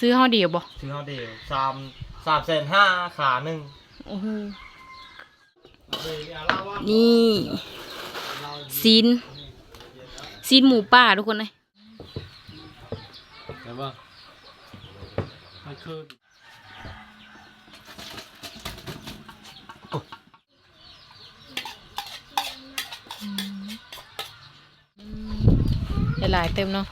ซื้อเฮาเดียวบ่ซื้อเฮาเดียวสามสามแสนห้าขาหนึ่งโอ้โหนี่ซีนซีนหมูป่าทุกคนเลยเห็นป่ะมันคือหลายๆเต็มเนาะ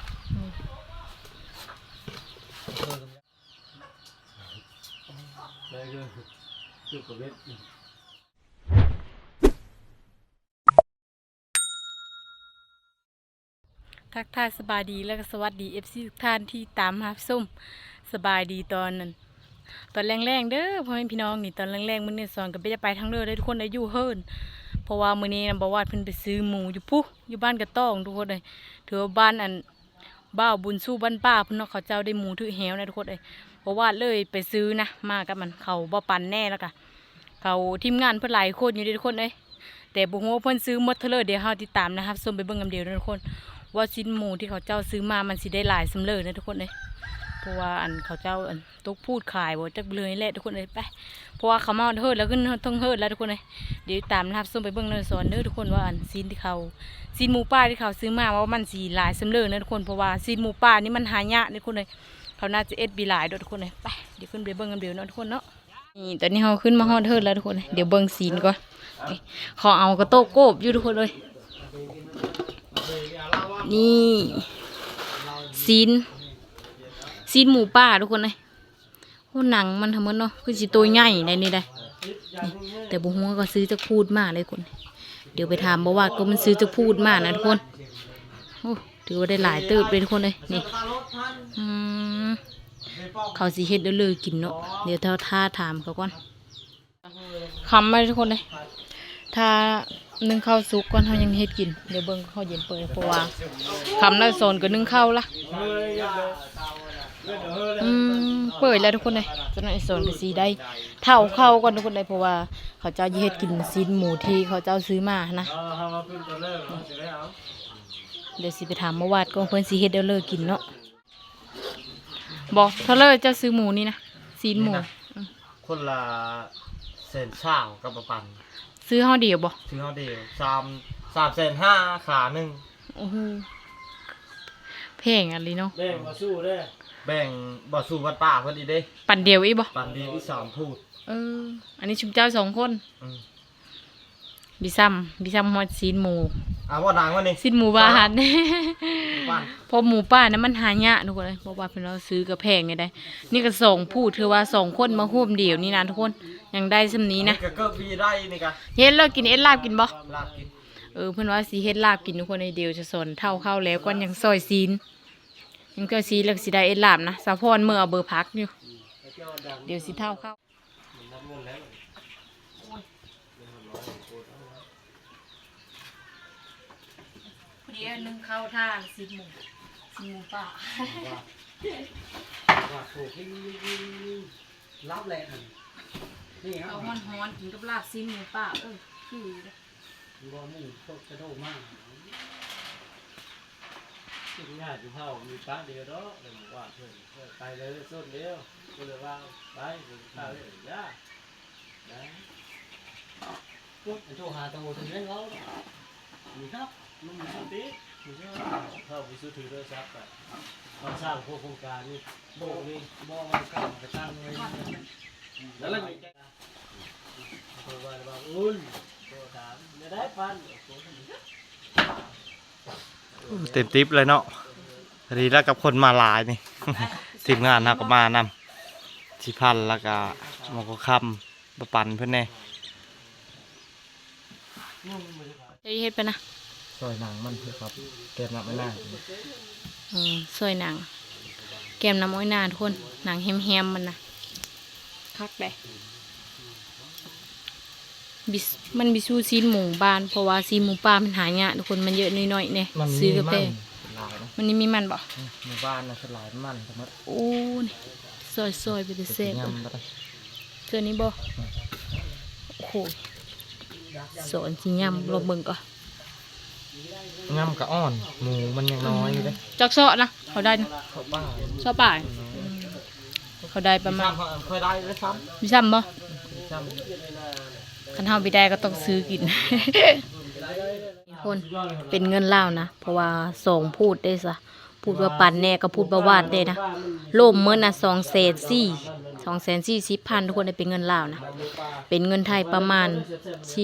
ได้คือจุกกระเบ็ดทักทายสบายดีแล้วก็สวัสดีเอฟซีทุกท่านที่ตามหาส้มสบายดีตอนนั้น ตอนแรงๆเด้อพ่อแม่พี่น้องนี่ตอนแรงๆมื้อนี้สอนก็ไปจะไปทางเด้อได้ทุกคนได้อยู่เฮิรนเพราะว่ามื้อนี้นะบอกว่าเพิ่นไปซื้อหมูอยู่พุอยู่บ้านกระต้องทุกคนเลยถือว่าบ้านอันบ้าวบุญสู้บ้านป้าเพิ่นเนาะเขาเจ้าได้หมูถือแหวนะทุกคนเลย ราะว่าเลยไปซื้อนะมากับมันเขาบ่ปันแน่แล้วก็เขาทีมงานเพิ่นหลายคนอยู่ด้อทุกคนเอ้ยแต่บ่ฮู้ว่าเพิ่อนซื้อมดเท่าเลยเดี๋ยวเฮาติดตามนะครับส้มไปเบิ่งกันเดียวทุกคน ว่าชิ้นหมูที่เขาเจ้าซื้อมามันสิได้หลายสำเร็จนะทุกคนเลยเพราะว่าอันเขาเจ้าอันตกพูดขายบ่จักเลยแหละทุกคนเลยไปเพราะว่าเขามาเฮิดแล้วขึ้นต้องเฮิดแล้วทุกคนเลยเดี๋ยวตามนะครับส้มไปเบิ่งในสอนเด้อทุกคนว่าอันซีนที่เขาซีนหมูป่าที่เขาซื้อมาว่ามันสีหลายสำเร็จนะทุกคนเพราะว่าซีนหมูป่านี่มันหายากนะทุกคนเลย เขาน่าจะเอ็ดบีหลายเด้วยทุกคนเลยไปเดี๋ยวขึ้นไปเบิ่งกันเดี๋ยวนะทุกคนเนาะนี่ตอนนี้เขาขึ้นมาฮอดเฮิดแล้วทุกคนเดี๋ยวเบิ่งซีนก่อนขาเอากระโต้โกบอยู่ทุกคนเลยนี่ซีนซีนหมูป่าทุกคนเลยโอ้หนังมันทำมันเนาะคือสิตัวใหญ่ได้นี่ได้แต่บุหัวาก็ซื้อจะพูดมากเลยคน เดี๋ยวไปถามบอกว่าก็มันซื้อจะพูดมากนะทุกคนโอ้ ถือว่าได้หลายเติบเลยทุกคนเลยนี่อืมเขาสีเฮ็ดเดี๋ยวเลยกินเนาะเดี๋ยวเท่าท่าถามเขาก่อนคำมาทุกคนเลยถ้านึ่งข้าวสุกก่อนเขายังเฮ็ดกินเดี๋ยวเบิ่งข้าวเย็นเปิดเพราะว่าคำแล้วโซนก็นึ่งข้าวละอืมเปิดแล้วทุกคนเลยจนไอโซนก็สีได้เท่าเข้าวก่อนทุกคนเลยเพราะว่าเขาเจ้าเฮ็ดกินซีนหมูที่เขาเจ้าซื้อมานะ เออทำมาขึ้นตัวเริ่มจะได้เอาเดี๋ยวสิไปถามเมื่อวาดก็เพิ่นสิเฮ็ดเดี๋ยวเลิกกินเนาะบอกเท่าเลยเจ้าซื้อหมูนี่นะซีนหมูคนละแสนเช้ากับประปันซื้อเฮาเดียวบ่ซื้อเฮาเดียวสามสามแสนห้าขาหนึ่งโอ้โหแพงอันนี้เนาะเด้งมาสู้เด้แบ่งบ่สู่วัดป่าเพิ่นอีเด้ปันเดียวอีบ่ปันเดียวอีสามพูดเออ อันนี้ชุมเจ้าสองคนอืม บิซัมบิซัมฮอดซีนหมูอ่าว่านางว่านี่ซีนหมูบาหันบ้านเพอหมูป่านะมันหายากทุกคนเลยเพราะว่าเพิ่นเราซื้อกับแพงไงได้ นี่ก็สองพูดคือว่าสองคนมาร่วมเดียวนี่นะทุกคนยังได้สำนี้นะก็เกิดบีได้นี่กะเฮ็ดแล้วกินเอ็ดลาบกินบ่ลาบกินเออเพื่อนว่าสีเฮ็ดลาบกินทุกคนในเดียวจะสอนเท่าเข้าแล้วก่อนยังซอยซีนยังก็ซีแล้วก็สิได้เอ็ดลาบนะสาพรเมื่อเอาเบอร์พักอยู่เดี๋ยวสิเท่าเข้า เดี๋ยวนึงเข้าท่าซีนหมูซีนหมูป่าว่าถูกรับแหละมันนี่ครัเอาบมันฮ้อนกินกับลาบซีนหมูป่าเออคือเด้อบ่มุ่งโตกระโดดมากสิ่งงานที่เฮามีป้าเดียวเนาะเลยบอกว่าเพิ่นเพิ่นไปเลยส้นเดียวก็เลยว่าไปถึงข้าวเลยย่านะ ปุ๊บโทรหาตำรวจถึงได้แล้วมีครับลุงมีสติมีเยอะเข้าไปซื้อถือโทรศัพท์ไปมาสร้างพวกโครงการนี่โบกนี่บ่มันกล้าไปตั้งไว้แล้วแล้วมีโทรว่าว่าอุ่นโทรถามไม่ได้ปันเต็มติ๊บเลยเนาะพอดีแล้วกับคนมาหลายนี่ทีมงานเฮาก็มานำสิพันแล้วก็หมอก็คำประปันเพิ่นแน่ เดี๋ยวเฮ็ดไปนะซอยหนังมันเพื่อครับเก็บนับไม่น่าอืมสวยหนัง แกมน้ำอ้อยนาทุกคนหนังแฮมๆมันนะคักได้บิสมันบิสูซีนหมูบานเพราะว่าซีนหมูป่ามันหายากทุกคนมันเยอะน้อยๆเนี่ยมันซื้อกาแฟหลายนะมันนี่มีมันบ่หมู่บ้านนะสลายมันสมมติโอ้นี่ซอยๆไปเดเซ่บยำบ่ได้เจอนี้บ่โอ้โห สอนสิยำลองเบิ่งก่อนยำกะอ่อนหมูมันยังน้อยอยู่เด้จักเซาะนะเขาได้นะเขาบ้าเซาะป่ายน้อยเขาได้ประมาณเคยได้เลยซ้มีซ้ำบ่ำซ้ำคันเฮาบ่ได้ก็ต้องซื้อกิน คนเป็นเงินลาวนะ เพราะว่าสองพูดได้ซะพูดว่าปันแน่ก็พูดว่าวาดได้นะล่มเมื่อน่ะ 2 4 0 0 0 2 4 0พันทุกคนได้เป็นเงินลาวนะ เป็นเงินไทยประมาณ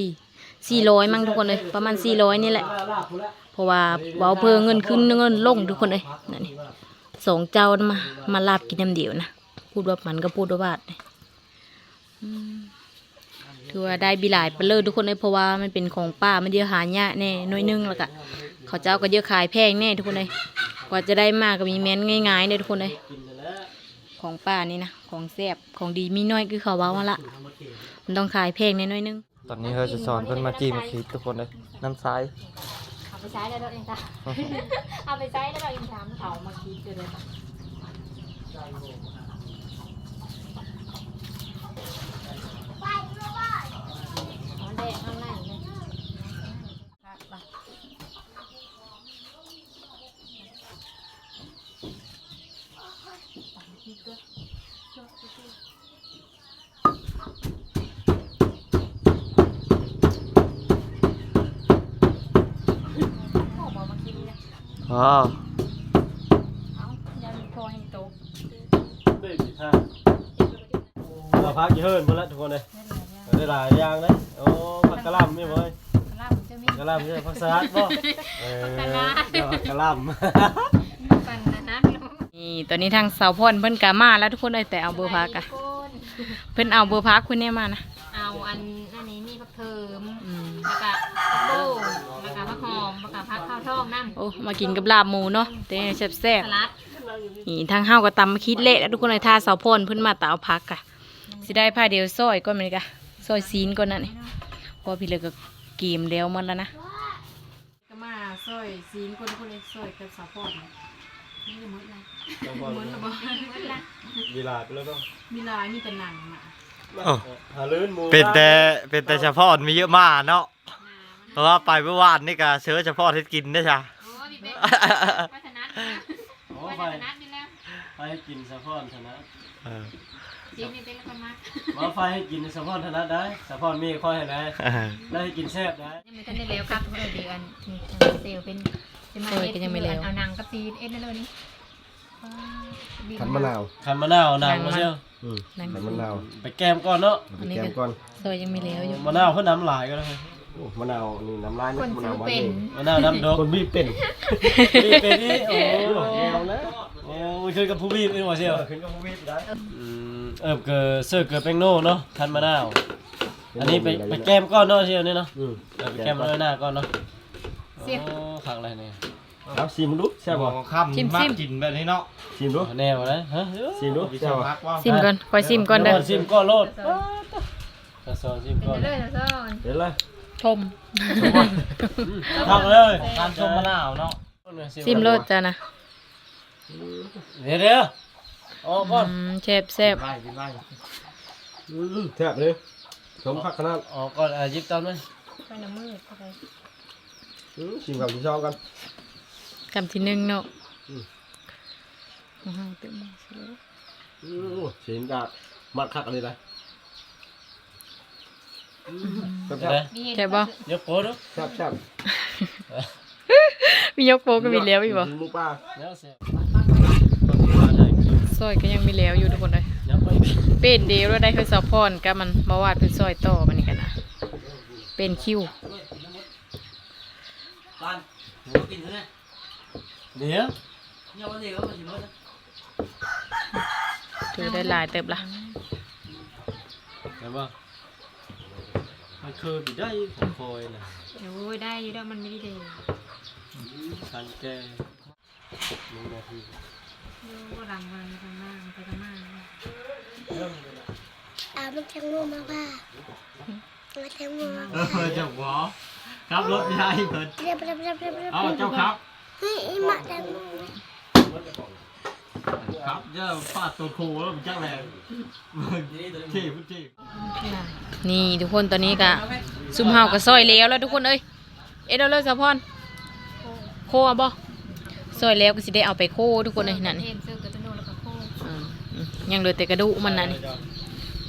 4 400มั้งทุกคนเลยประมาณ400นี่แหละ เพราะว่าเว้าเพิ่เงินขึ้นเงินลงทุกคนเลยนั่นนี่สองเจ้ามามาลาบกินน้ำเดียวนะพูดว่ามันก็พูดว่าวาดเลยอืมถือว่าได้บีหลายไปเลยทุกคนเลยเพราะว่ามันเป็นของป้ามันเยอะหายาแน่น้อยนึงแล้วก็เขาเจ้าก็เยอะขายแพงแน่ทุกคนเลยกว่าจะได้มากก็มีแม้นง่ายๆเลยทุกคนเลย ของป้านี่นะ ของแซ่บของดีมีน้อยคือเขาเว้าว่าละ มันต้องขายแพงแน่น้อยนึง ตอนนี้เราจะสอนเพิ่นมาจีมาคิดทุกคนเลยน้ำซ้าย เอาไปใช้ได้แล้วเองจ้ะเอาไปใช้ได้แล้วเองจ้ะเอามาคิดเลยจ้ะเอาแดงเอาไหนเลยโอ้บอกมาคิดเลย อ๋อ เอาอย่ามีพอให้โตเราพักเยอะหมดแล้วทุกคนเลยได้หลายอย่างเลยโอ้ผักกะหล่ำนี่เว้ยกระลาบจะมีกะหล่ำใช่ผักสลัดบ่เออผักกะหล่ำปันนะนี่ตอนนี้ทางสาวพรเพิ่นกามาแล้วทุกคนเลยแต่เอาเบอร์พักอะเพิ่นเอาเบอร์พักเพิ่นเนี่ยมานะ องน้ำโอ้มากินกับลาบหมูเนาะแต่แซ่บสลัดๆนี่ทางเฮาก็ตำมาคิดเละแล้วทุกคนเลยท่าสาวพรเพิ่นมาแต่เอาพักอะสิได้ผ้าเดียวซอยก่อนมันกะซอยซีนก่อนนั่นนี่เพอพี่เลยก็เกมแล้วหมันแล้วนะก็มาซอยซีนคนคนเลยซอยกับสาวพรนี่ก็หมดแล้วหมดแล้วบ่มีหลายไปแล้วก็มีลายมีแต่หนังอะหาลื่นหมูเป็นแต่เป็นแต่เฉพาะมีเยอะมากเนาะเพราะว่าไปเมื่อวานนี่ก็เชื้อเฉพาะที่กินได้จ้ะ โอ้พี่เบ๊วัฒนัทโอ้วัไปฒนัทนี่แล้วไปให้กินสะพอนธนะเออจีนนี่เป็นคนมามาไฟให้กินสะพอนธนะได้สะพอนมีค่อยให้ได้เออ ได้ให้กินแซ่บได้ยังไม่ทันได้แล้วครับเออดีอันนี่เซลเป็นเอาหนังกับซีนเอ็ดนั่นเลยนี่ขันมะนาวขันมะนาวหนังมาเชียวอืมหนังขันมะนาวไปแกมก่อนเนาะเอาไปแกมก่อน ซอยยังมีแล้วอยู่มะนาวเพิ่นน้ำลายก็ได้ โอ้มะนาวนี่น้ำลายคนมะซื้นาอวหวานเป็เอนงมะนาวน้ำดอกคนบีบเป็นนี่เป็นนี่โอ้โหเอาแล้วโอ้ยขึ้นกับผู้บีบนี่หว่าเชียวขึ้นกับผู้บีบได้อืมเออเกิดเสื้อเกิดแป้งโน่เนาะคันมะนาว อันนี้ไปไปแก้มก้อนเนาะเชียวนี่เนาะอืมเออไปแก้มน้อยหน้าก่อนเนาะโอ้ขังอะไรเนี่ยเอาชิมดูแซ่บบ่ค่ำมากกินแบบนี้เนาะชิมดูแนวนะฮะชิมดูกินแซ่บบ่พักว่าซิมก่อนคอยซิมก่อนเด้อซิมก้อนโลดกระซอนซิมเป็นก้อน เลยนะซ่อนเดี๋ยวเลย ชมทักเลยการชมมะนาวเนาะซิมโลดจ้ะนะเดี๋ยวเดี๋ยวอ๋อก้อนอืมแซ่บแซ่บไล่กินไล่อืมแซ่บเลยชมผักขนาดอ๋อก้อนอะยิบตอนไหมไปน้ำมือเข้าไปอืมชิมกับที่ชอบกันคำที่หนึ่งเนาะอืมอื้อหือเต็มหม้อซะแล้วอืมชิมกับมัดคักอะไรเลย แซ่บเดี๋ยวเดี๋ยวมีเห็นแซ่บบ่ยกโป้ดูแซ่บแซ่บมียกโปก็มีแล้วอีกบ่หมูปลาเดี๋ยวเสียซอยก็ยังมีแล้วอยู่ทุกคนเลยยับไปเป็นเดียวแล้วได้คือสาวพรกับมันบ่วาดคือซอยต่อมันนี่กันนะเป็นคิวปันหมูกินเท่าไหร่เดี๋ยวเนี่ยวันนี้ก็มาชิมแล้วถือได้หลายเติบละเห็นป่ะ มันคือบิดได้ของคอยนะโอ้ยได้อยู่แล้วมันไม่ได้เดยทางแกมึงนาทีดูหลังมันทางหน้าไปทางหน้าอ่ามันแทงมือมาว่ามันแทงมือมาเออเจ้าหัวครับรถยายเพิ่นเรียบเรียบเรียบเรียบเรียบเอาเจ้าครับเฮ้ยไอ้หมาแทงมือ ครับเจ้าฟาดตัวโคแล้วมันจังแรงเท่พุทธินี่ทุกคนตอนนี้ก็ซุ่มเฮาก็ซอยแล้วแล้วทุกคนเอ้ยเอ็ดเอาเลยสาวพรโคเอาบ่ซอยแล้วก็สิได้เอาไปโคทุกคนเลยนั่นเทมซื้อกระตุ้นแล้วก็โค้งอืมอืมยังเหลือแต่กระดูกมันน่ะนี่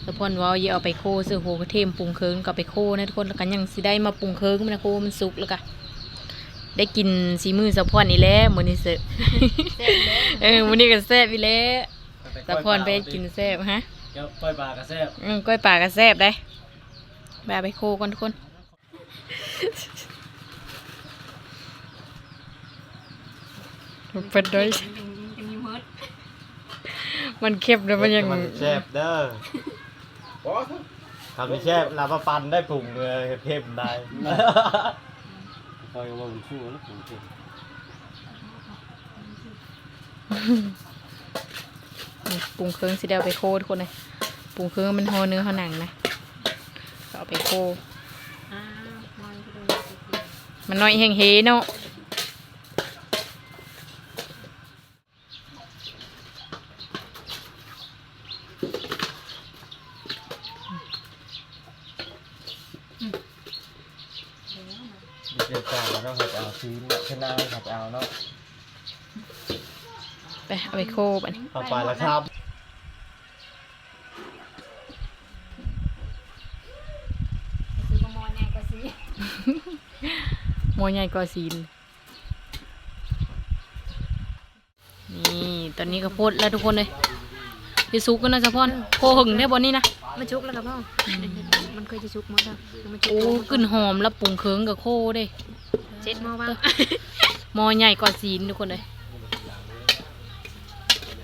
แล้วพ่นว่าอย่าเอาไปโคซื้อโหกระเทียมปรุงเคิงก็เอาไปโคนะทุกคนแล้วกันยังสิได้มาปรุงเคิงมันนะโคมันสุกแล้วก็ ได้กินสีมือสะพอนนี่แหละมื้อนี้เสอะเออมื้อนี้ก็แซ่บอีแล้วสะพอนไปกินแซ่บฮะเจ้าปล่อยปลากระแซบอืมกล้วยป่าก็แซ่บได้แบบไปโคก่อนทุกคน เป็นด้วยยังยังยังมีเมิดมันเค็มแล้วมันยังมันแซ่บเด้อพอเถอะทำให้แซ่บลาบปันได้ปรุงเลยเค็มได้ คอยว่ามันสู้แล้วผมเจ็บปรุงเครื่องสิเดียวไปโคทุกคนเลยปรุงเครื่องมันหอเนื้อหอหนังนะเอาไปโคมันน้อยแห้งเฮเนาะ เด็ดจ้าเนาะครับเอาซีนชนะครับเอาเนาะไปเอาไปโคบัดนเข้าไปแล้วครับซื้อมามอยแน่ก็ซื้อหมอใหญ่กว่าซีนนี่ตอนนี้ก็โพดแล้วทุกคนเลย ที่ซุกกันนะเฉพาะโคหึงได้บนนี้นะมาชุกแล้วกับพ่อมันเคยจะชุกหมดแล้วมันชุกโอ้กึ่นหอมแล้วปรุงเครื่องกับโคเด้เจ็ดโมงบ้างหมอใหญ่กว่าซีนทุกคนเลย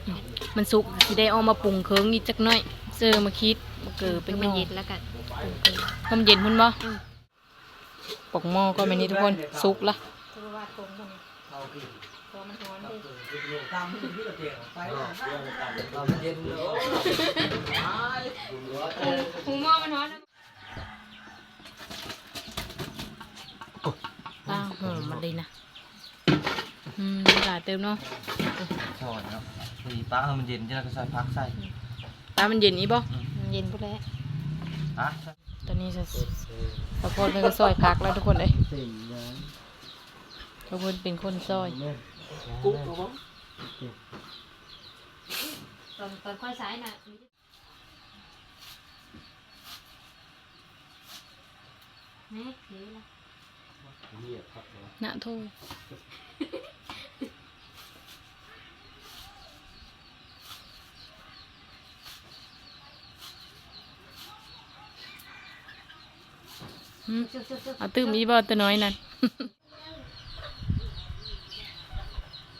อืมมันสุกสิได้เอามาปรุงเครื่องอีกจักหน่อยเจอมาคิดมาเกิดเป็นมันหเย็ย็นนแล้วกันความเย็นพุ่นบ่ปกหม้อก็ไม่นี่ทุกคนสุกละ มันร้อนดิตามที่พี่เราเตียงไปเราเย็นเลยหูหม้อมันร้อนอ้าหอมมันเลยนะอืมหลายเติมเนาะชอนเนาะมีป้ามันเย็นที่เราก็ใส่พักใส่ตามันเย็นอีบ่เย็นปุ๊บแล้วอะตอนนี้จะพอพอเป็นซอยพักแล้วทุกคนเลยทุกคนเป็นคนซอย กุ๊กเขาบ้างตอนตอนค่อยสาย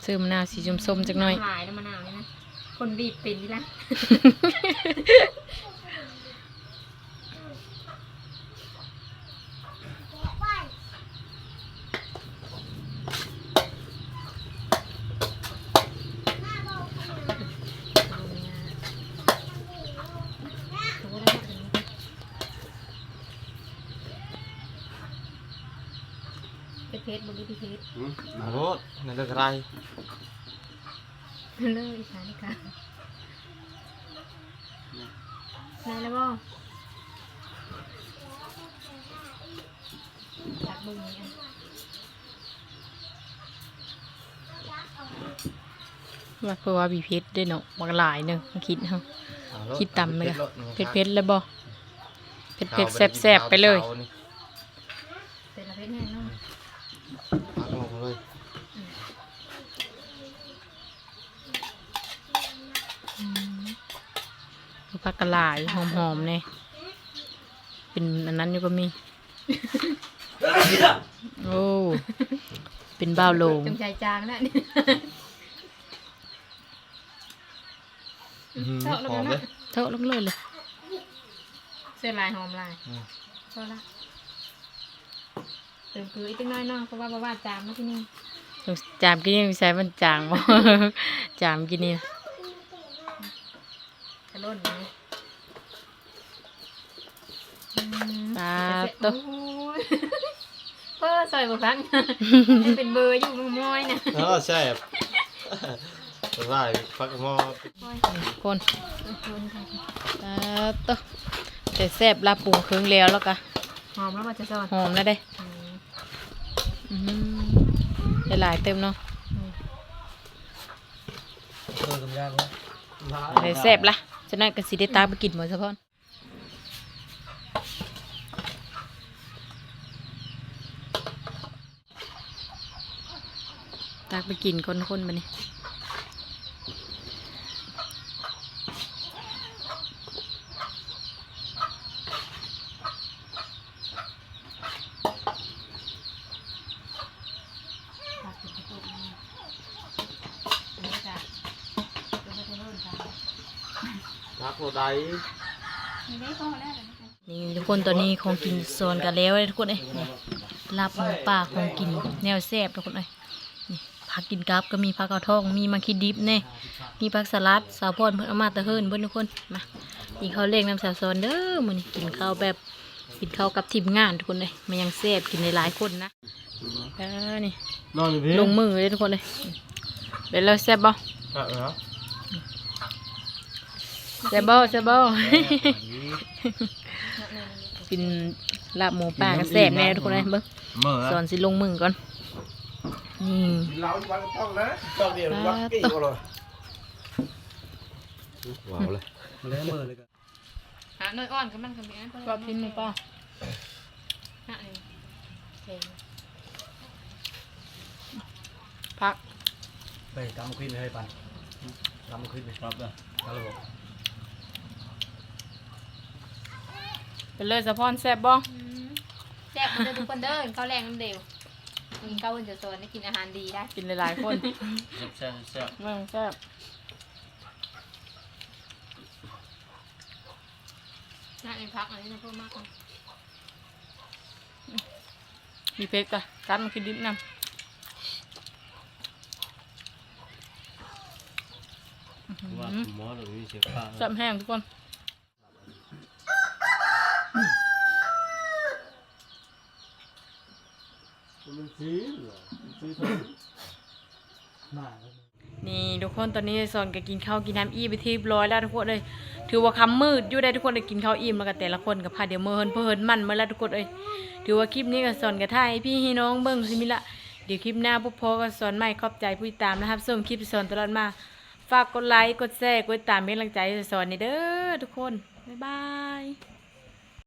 ซื้อมะนาวสีส้มๆจักหน่อยหายแล้วมะนาวนี่นะ คนบีบเป็นนี่ละ ไปเพ ชรบุรีพิเพชรมาโรดในเรื่องอะไรเลยอีสานนี่ค่ะได้แล้วบ่ตักบุ้งนี่อะว่าเพื่อว่าบีเพชรได้เนาะบักหลายหนึงมาคิดเฮาคิดตำไหมล่ะเผ็ดเผ็ดๆเลยบ่เผ็ดเผ็ดๆแซ่บๆไปเลย เป็นละเพชรแน่นอน เอาลงเลย ผักกะหลายหอมๆเนี่ยเป็นอันนั้นอยู่ก็มี โอ้เป็นบ้าวโลงจงใจจางแล้วนี่อื้อหือเท่าแล้วหอกันมเลเนาะยเท่าลงเลยเลยเสื้อลายหอมลายอืมเท่าละเติมคืออีกจักหน้อยเนาะเพราะว่าบ่ว่าจามมาที่นี่ จามกินยังใส่มันจางบ่ จามกินนี่ก ระล่นไหมอืมตาโอ้โตยเพ้อซอยบ่ฟังยังเป็นเบอร์อยู่มึงม้อยนะเออแซ่บใส่ฟักหม้อคนโอ้ยตาโตแต่แซ่บลาปรุงเครื่องแล้วแล้วก็หอมแล้วว่าจะสอนหอมแล้วเด้อืมอื้อหือได้หลายเติมเนาะเออกำยานวะ เลยแซ่บละฉะนั้นก็สิได้ตากไปกินหมดซะพ่อนตากไปกินคนๆมานี่ ทักโรไดนี่ทุกคนตอนนี้ของกินโซนกันแล้วเลยทุกคนเอ้ยนี่ลาบหมูป่าของกินแนวแซ่บทุกคนเอ้ยนี่ผักกินกับก็มีผักกระทองมีมังคิดดิบเน่มีผักสลัดสาวพรเพิ่นเอามาแตะเฮินเบิ่นทุกคนมากินข้าวเล้งน้ำสาวซอนเด้อมื้อนี้กินข้าวแบบกินข้าวกับทีมงานทุกคนเลยมันยังแซ่บกินหลายๆคนนะเออนี่นอนอยู่พี่ลงมือเลยทุกคนเลยเป็นแล้วแซ่บบ่ เออเหรอแซ่บบ่แซ่บบ่กินลาบหมูป่าก็แซ่บแน่ทุกคนเลยเบิ่งเมื่อสอนสิลงมือก่อนนี่เราอยู่บ้านต้องนะต้องเดียววักกี้ก็เลยว้าวเลยมาแล้วมือเลยก็หาหน่อยอ่อนกับมันกับมีอันชอบกินหมูป่าหาเลยเค็มพักไปกำขึ้นให้ปันกำขึ้นครับเลยครับผม เป็นเลยสะพอนแซ่บบ่แซ่บมันจะทุกคนเด้อข้าวแรงน้ำเดียวกินข้าวบนจะโซนได้กินอาหารดีได้กินหลายๆคนแซ่บแซ่บเบิ่งแซ่บน่าเป็นพักอะไรนะเพิ่มมากกว่ามีเพชรกะกัดมันคือดิบนำว่าหมอหรือมีเสียงฟังแซ่บแห้งทุกคน มันซื้อเหรอซื้อเถอะมานี่ทุกคนตอนนี้สอนก็กินข้าวกินน้ำอิ่มไปที่ร้อยแล้วทุกคนเลยถือว่าคำมืดอยู่ได้ทุกคนได้กินข้าวอิ่มแล้วก็แต่ละคนกับพาเดี๋ยวมือเฮินเพื่อเฮินมันมาแล้วทุกคนเอ้ยถือว่าคลิปนี้ก็สอนกับท่ายพี่ให้น้องเบิ้งสิมิละเดี๋ยวคลิปหน้าพวกพ่อก็สอนใหม่ขอบใจผู้ติดตามนะครับส่งคลิปสอนตลอดมา ฝากกดไลค์กดแชร์กดติดตามเป็นกำลังใจให้สอนนี่เด้อทุกคนบ๊ายบาย